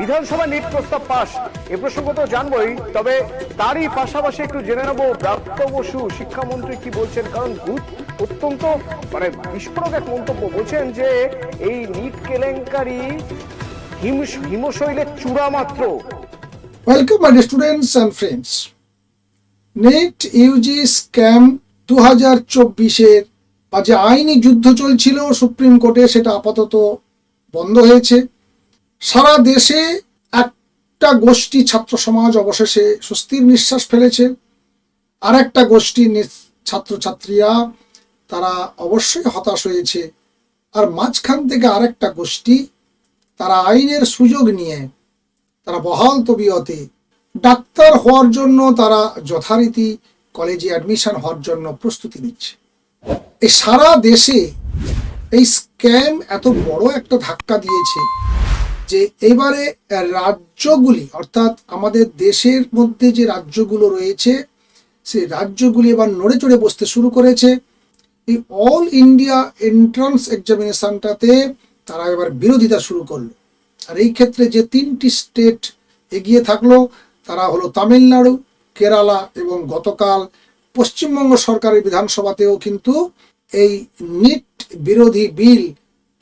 বিধানসভা নিট প্রস্তাব পাশ এ প্রসঙ্গ তো জানবই, তবে তারই পাশাপাশি একটু জেনে নেব, ব্রাত্য বসু শিক্ষামন্ত্রী কি বলছেন? কারণ অত্যন্ত মানে বিস্ফোরক এক মন্তব্য বলছেন যে, এই নিট কেলেঙ্কারি হিম হিমশৈলের চূড়া মাত্র। Welcome my students and friends NET UG scam দু হাজার চব্বিশের বা যে আইনি যুদ্ধ চলছিল, সুপ্রিম কোর্টে সেটা আপাতত বন্ধ হয়েছে। সারা দেশে একটা গোষ্ঠী ছাত্র সমাজ অবশেষে স্বস্তির নিঃশ্বাস ফেলেছে। আর একটা গোষ্ঠী ছাত্রছাত্রীরা তারা অবশ্যই হতাশ হয়েছে। আর মাঝখান থেকে আরেকটা গোষ্ঠী তারা আইনের সুযোগ নিয়ে তারা বহাল তবিয়তে ডাক্তার হওয়ার জন্য তারা যথারীতি কলেজে অ্যাডমিশন হওয়ার জন্য প্রস্তুতি নিচ্ছে। এই সারা দেশে এই স্ক্যাম এত বড় একটা ধাক্কা দিয়েছে। যে এবারে রাজ্যগুলি, অর্থাৎ আমাদের দেশের মধ্যে যে রাজ্যগুলো রয়েছে, সেই রাজ্যগুলি এবার নড়ে চড়ে বসতে শুরু করেছে। এই অল ইন্ডিয়া এন্ট্রান্স এক্সামিনেশনটাতে তারা এবার বিরোধিতা শুরু করল। আর এই ক্ষেত্রে যে তিনটি স্টেট এগিয়ে থাকল, তারা হলো তামিলনাড়ু, কেরালা এবং গতকাল পশ্চিমবঙ্গ সরকারের বিধানসভাতেও কিন্তু এই নিট বিরোধী বিল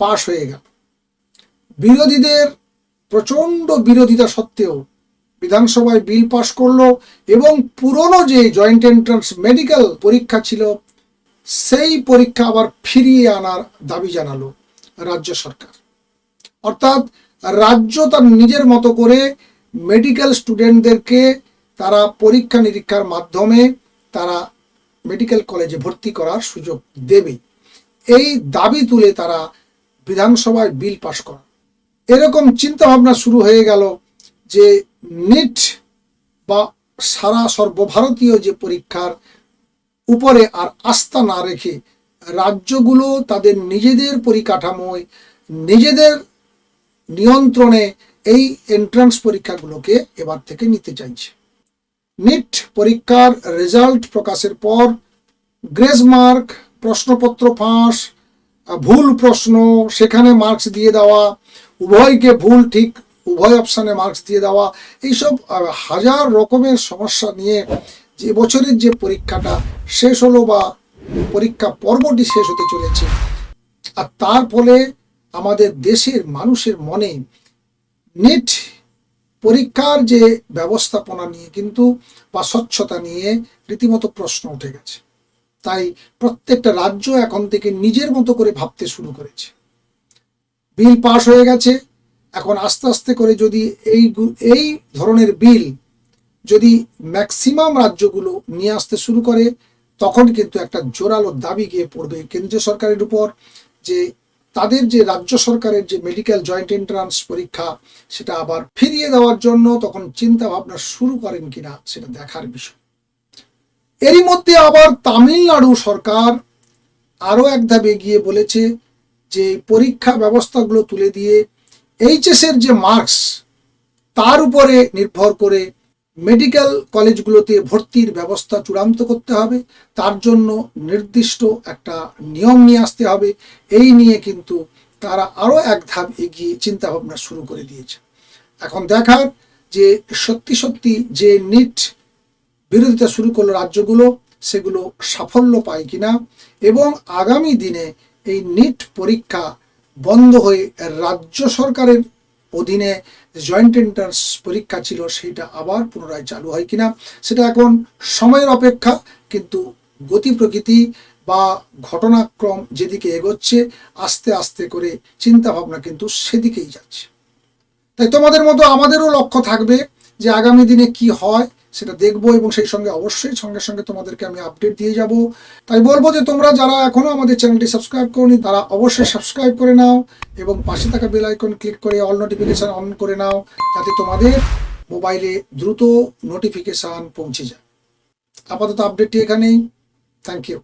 পাশ হয়ে গেল। বিরোধীদের, প্রচণ্ড বিরোধিতা সত্ত্বেও বিধানসভায় বিল পাশ করল এবং পুরনো যে জয়েন্ট এন্ট্রান্স মেডিকেল পরীক্ষা ছিল, সেই পরীক্ষা আবার ফিরিয়ে আনার দাবি জানালো রাজ্য সরকার। অর্থাৎ রাজ্য তার নিজের মতো করে মেডিকেল স্টুডেন্টদেরকে তারা পরীক্ষা নিরীক্ষার মাধ্যমে তারা মেডিকেল কলেজে ভর্তি করার সুযোগ দেবে। এই দাবি তুলে তারা বিধানসভায় বিল পাশ করা এরকম চিন্তা ভাবনা শুরু হয়ে গেল যে নিট বা সারা সর্বভারতীয় যে পরীক্ষার উপরে আর আস্থা না রেখে রাজ্যগুলো তাদের নিজেদের পরিকাঠামোয়, নিজেদের নিয়ন্ত্রণে এই এন্ট্রান্স পরীক্ষাগুলোকে এবার থেকে নিতে চাইছে। নিট পরীক্ষার রেজাল্ট প্রকাশের পর গ্রেস মার্ক, প্রশ্নপত্র ফাঁস, ভুল প্রশ্ন, সেখানে মার্কস দিয়ে দেওয়া উভয়কে ভুল ঠিক, উভয় অপশানে মার্কস দিয়ে দেওয়া, এইসব হাজার রকমের সমস্যা নিয়ে যে বছরের যে পরীক্ষাটা শেষ হলো বা পরীক্ষা পর্বটি শেষ হতে চলেছে, আর তার ফলে আমাদের দেশের মানুষের মনে নিট পরীক্ষার যে ব্যবস্থাপনা নিয়ে কিন্তু বা স্বচ্ছতা নিয়ে রীতিমতো প্রশ্ন উঠে গেছে। তাই প্রত্যেকটা রাজ্য এখন থেকে নিজের মতো করে ভাবতে শুরু করেছে। বিল পাশ হয়ে গেছে। এখন আস্তে আস্তে করে যদি এই এই ধরনের বিল যদি ম্যাক্সিমাম রাজ্যগুলো নিয়ে আসতে শুরু করে, তখন কিন্তু একটা জোরালো দাবি গিয়ে পড়বে কেন্দ্রীয় সরকারের উপর যে তাদের যে রাজ্য সরকারের যে মেডিকেল জয়েন্ট এন্ট্রান্স পরীক্ষা, সেটা আবার ফিরিয়ে দেওয়ার জন্য তখন চিন্তা ভাবনা শুরু করেন কিনা সেটা দেখার বিষয়। এরই মধ্যে আবার তামিলনাড়ু সরকার আরও এক ধাপ এগিয়ে বলেছে যে পরীক্ষা ব্যবস্থাগুলো তুলে দিয়ে এইচএস এর যে মার্কস তার উপরে নির্ভর করে মেডিকেল কলেজগুলোতে ভর্তির ব্যবস্থা চূড়ান্ত করতে হবে। তার জন্য নির্দিষ্ট একটা নিয়ম নিয়ে আসতে হবে। এই নিয়ে কিন্তু তারা আরও এক ধাপ এগিয়ে চিন্তাভাবনা শুরু করে দিয়েছে। এখন দেখার যে সত্যি সত্যি যে নিট বিরোধিতা শুরু করল রাজ্যগুলো, সেগুলো সাফল্য পায় কিনা এবং আগামী দিনে এই নিট পরীক্ষা বন্ধ হয়ে রাজ্য সরকারের অধীনে জয়েন্ট এন্ট্রান্স পরীক্ষা ছিল, সেটা আবার পুনরায় চালু হয় কিনা, সেটা এখন সময়ের অপেক্ষা, কিন্তু গতি প্রকৃতি বা ঘটনাক্রম যেদিকে এগোচ্ছে, আস্তে আস্তে করে চিন্তা ভাবনা কিন্তু সেদিকেই যাচ্ছে। তাই তোমাদের মতো আমাদেরও লক্ষ্য থাকবে যে আগামী দিনে কি হয় সেটা দেখব এবং সেই সঙ্গে অবশ্যই সঙ্গে সঙ্গে তোমাদেরকে আমি আপডেট দিয়ে যাব। তাই বলব যে তোমরা যারা এখনও আমাদের চ্যানেলটি সাবস্ক্রাইব করনি, তারা অবশ্যই সাবস্ক্রাইব করে নাও এবং পাশে থাকা বেল আইকন ক্লিক করে অল নোটিফিকেশন অন করে নাও, যাতে তোমাদের মোবাইলে দ্রুত নোটিফিকেশান পৌঁছে যায়। আপাতত আপডেটটি এখানেই। Thank you